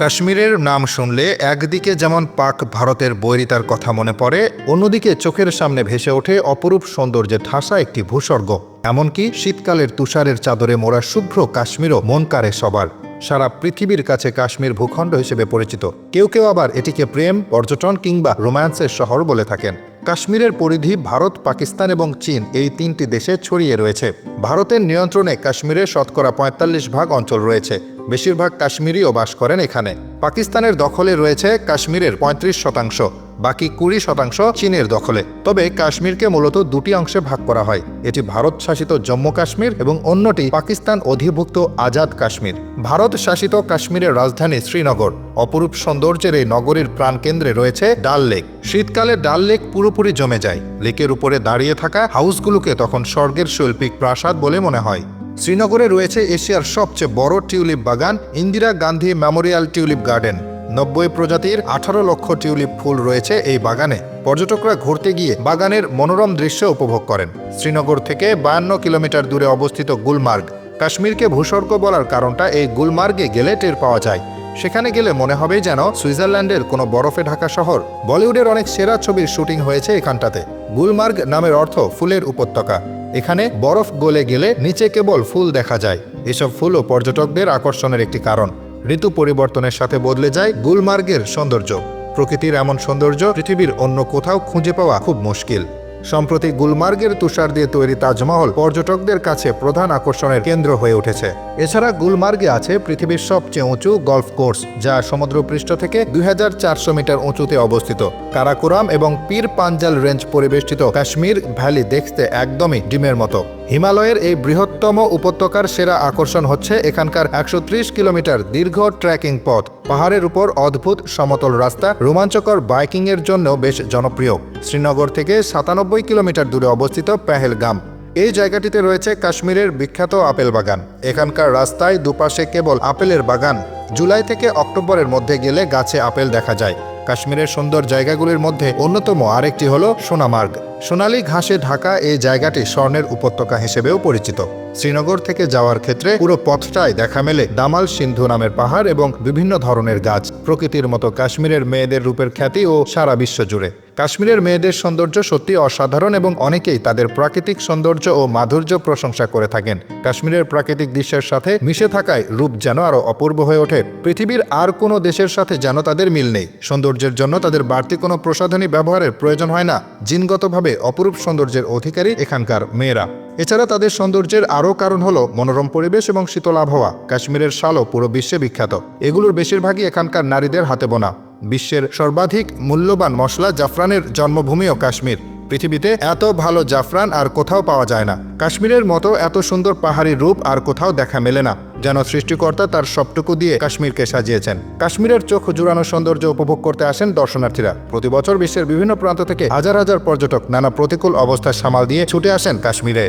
কাশ্মীরের নাম শুনলে একদিকে যেমন পাক ভারতের বৈরিতার কথা মনে পড়ে, অন্যদিকে চোখের সামনে ভেসে ওঠে অপরূপ সৌন্দর্যে ঠাসা একটি ভূস্বর্গ। এমনকি শীতকালের তুষারের চাদরে মোড়া শুভ্র কাশ্মীরও মন কাড়ে সবার। সারা পৃথিবীর কাছে কাশ্মীর ভূখণ্ড হিসেবে পরিচিত। কেউ কেউ আবার এটিকে প্রেম, পর্যটন কিংবা রোম্যান্সের শহর বলে থাকেন। কাশ্মীরের পরিধি ভারত, পাকিস্তান এবং চীন এই তিনটি দেশে ছড়িয়ে রয়েছে। ভারতের নিয়ন্ত্রণে কাশ্মীরের শতকরা পঁয়তাল্লিশ ভাগ অঞ্চল রয়েছে। বেশিরভাগ কাশ্মীরিও বাস করেন এখানে। পাকিস্তানের দখলে রয়েছে কাশ্মীরের পঁয়ত্রিশ শতাংশ, বাকি কুড়ি শতাংশ চীনের দখলে। তবে কাশ্মীরকে মূলত দুটি অংশে ভাগ করা হয়, এটি ভারত শাসিত জম্মু কাশ্মীর এবং অন্যটি পাকিস্তান অধিভুক্ত আজাদ কাশ্মীর। ভারত শাসিত কাশ্মীরের রাজধানী শ্রীনগর। অপরূপ সৌন্দর্যের এই নগরীর প্রাণকেন্দ্রে রয়েছে ডাল লেক। শীতকালে ডাল লেক পুরোপুরি জমে যায়। লেকের উপরে দাঁড়িয়ে থাকা হাউসগুলোকে তখন স্বর্গের শৈল্পিক প্রাসাদ বলে মনে হয়। শ্রীনগরে রয়েছে এশিয়ার সবচেয়ে বড় টিউলিপ বাগান, Indira Gandhi memorial tulip garden. নব্বই প্রজাতির আঠারো লক্ষ টিউলিপ ফুল রয়েছে এই বাগানে। পর্যটকরা ঘুরতে গিয়ে বাগানের মনোরম দৃশ্য উপভোগ করেন। শ্রীনগর থেকে বায়ান্ন কিলোমিটার দূরে অবস্থিত গুলমার্গ। কাশ্মীরকে ভূস্বর্গ বলার কারণটা এই গুলমার্গে গেলে টের পাওয়া যায়। সেখানে গেলে মনে হবে যেন সুইজারল্যান্ডের কোনো বরফে ঢাকা শহর। বলিউডের অনেক সেরা ছবির শুটিং হয়েছে এখানটাতে। গুলমার্গ নামের অর্থ ফুলের উপত্যকা। এখানে বরফ গলে গেলে নিচে কেবল ফুল দেখা যায়। এসব ফুলও পর্যটকদের আকর্ষণের একটি কারণ। ঋতু পরিবর্তনের সাথে বদলে যায় গুলমার্গের সৌন্দর্য। প্রকৃতির এমন সৌন্দর্য পৃথিবীর অন্য কোথাও খুঁজে পাওয়া খুব মুশকিল। সম্প্রতি গুলমার্গের তুষার দিয়ে তৈরি তাজমহল পর্যটকদের কাছে প্রধান আকর্ষণের কেন্দ্র হয়ে উঠেছে। এছাড়া গুলমার্গে আছে পৃথিবীর সবচেয়ে উঁচু গল্ফ কোর্স, যা সমুদ্রপৃষ্ঠ থেকে দুই হাজার চারশো মিটার উঁচুতে অবস্থিত। কারাকুরাম এবং পীর পাঞ্জাল রেঞ্জ পরিবেষ্টিত কাশ্মীর ভ্যালি দেখতে একদমই ডিমের মতো। হিমালয়ের এই বৃহত্তম উপত্যকার সেরা আকর্ষণ হচ্ছে এখানকার একশো ত্রিশ কিলোমিটার দীর্ঘ ট্রেকিং পথ। পাহাড়ের উপর অদ্ভুত সমতল রাস্তা, রোমাঞ্চকর বাইকিংয়ের জন্য বেশ জনপ্রিয়। শ্রীনগর থেকে সাতানব্বই কিলোমিটার দূরে অবস্থিত পেহেলগাম। এই জায়গাটিতে রয়েছে কাশ্মীরের বিখ্যাত আপেল বাগান। এখানকার রাস্তায় দুপাশে কেবল আপেলের বাগান। জুলাই থেকে অক্টোবরের মধ্যে গেলে গাছে আপেল দেখা যায়। কাশ্মীরের সুন্দর জায়গাগুলির মধ্যে অন্যতম আরেকটি হল সোনামার্গ। সোনালী ঘাসে ঢাকা এই জায়গাটি স্বর্ণের উপত্যকা হিসেবেও পরিচিত। শ্রীনগর থেকে যাওয়ার ক্ষেত্রে পুরো পথটায় দেখা মেলে দামাল সিন্ধু নামের পাহাড় এবং বিভিন্ন ধরনের গাছ, প্রকৃতির মতো কাশ্মীরের মেয়েদের রূপের খ্যাতি ও সারা বিশ্ব জুড়ে। কাশ্মীরের মেয়েদের সৌন্দর্য সত্যি অসাধারণ এবং অনেকেই তাদের প্রাকৃতিক সৌন্দর্য ও মাধুর্য প্রশংসা করে থাকেন। কাশ্মীরের প্রাকৃতিক দৃশ্যের সাথে মিশে থাকায় রূপ যেন আরও অপূর্ব হয়ে ওঠে। পৃথিবীর আর কোনো দেশের সাথে যেন তাদের মিল নেই। সৌন্দর্যের জন্য তাদের বাড়তি কোনো প্রসাধনী ব্যবহারের প্রয়োজন হয় না। জিনগতভাবে অপরূপ সৌন্দর্যের অধিকারী এখানকার মেয়েরা। এছাড়া তাদের সৌন্দর্যের আরও কারণ হলো মনোরম পরিবেশ এবং শীতল আবহাওয়া, কাশ্মীরের শালও পুরো বিশ্বে বিখ্যাত। এগুলোর বেশিরভাগই এখানকার নারীদের হাতে বোনা। বিশ্বের সর্বাধিক মূল্যবান মশলা জাফরানের জন্মভূমিও কাশ্মীর। পৃথিবীতে এত ভালো জাফরান আর কোথাও পাওয়া যায় না। কাশ্মীরের মতো এত সুন্দর পাহাড়ি রূপ আর কোথাও দেখা মেলে না। যেন সৃষ্টিকর্তা তার সবটুকু দিয়ে কাশ্মীরকে সাজিয়েছেন। কাশ্মীরের চোখ জুড়ানো সৌন্দর্য উপভোগ করতে আসেন দর্শনার্থীরা। প্রতি বছর বিশ্বের বিভিন্ন প্রান্ত থেকে হাজার হাজার পর্যটক নানা প্রতিকূল অবস্থা সামাল দিয়ে ছুটে আসেন কাশ্মীরে।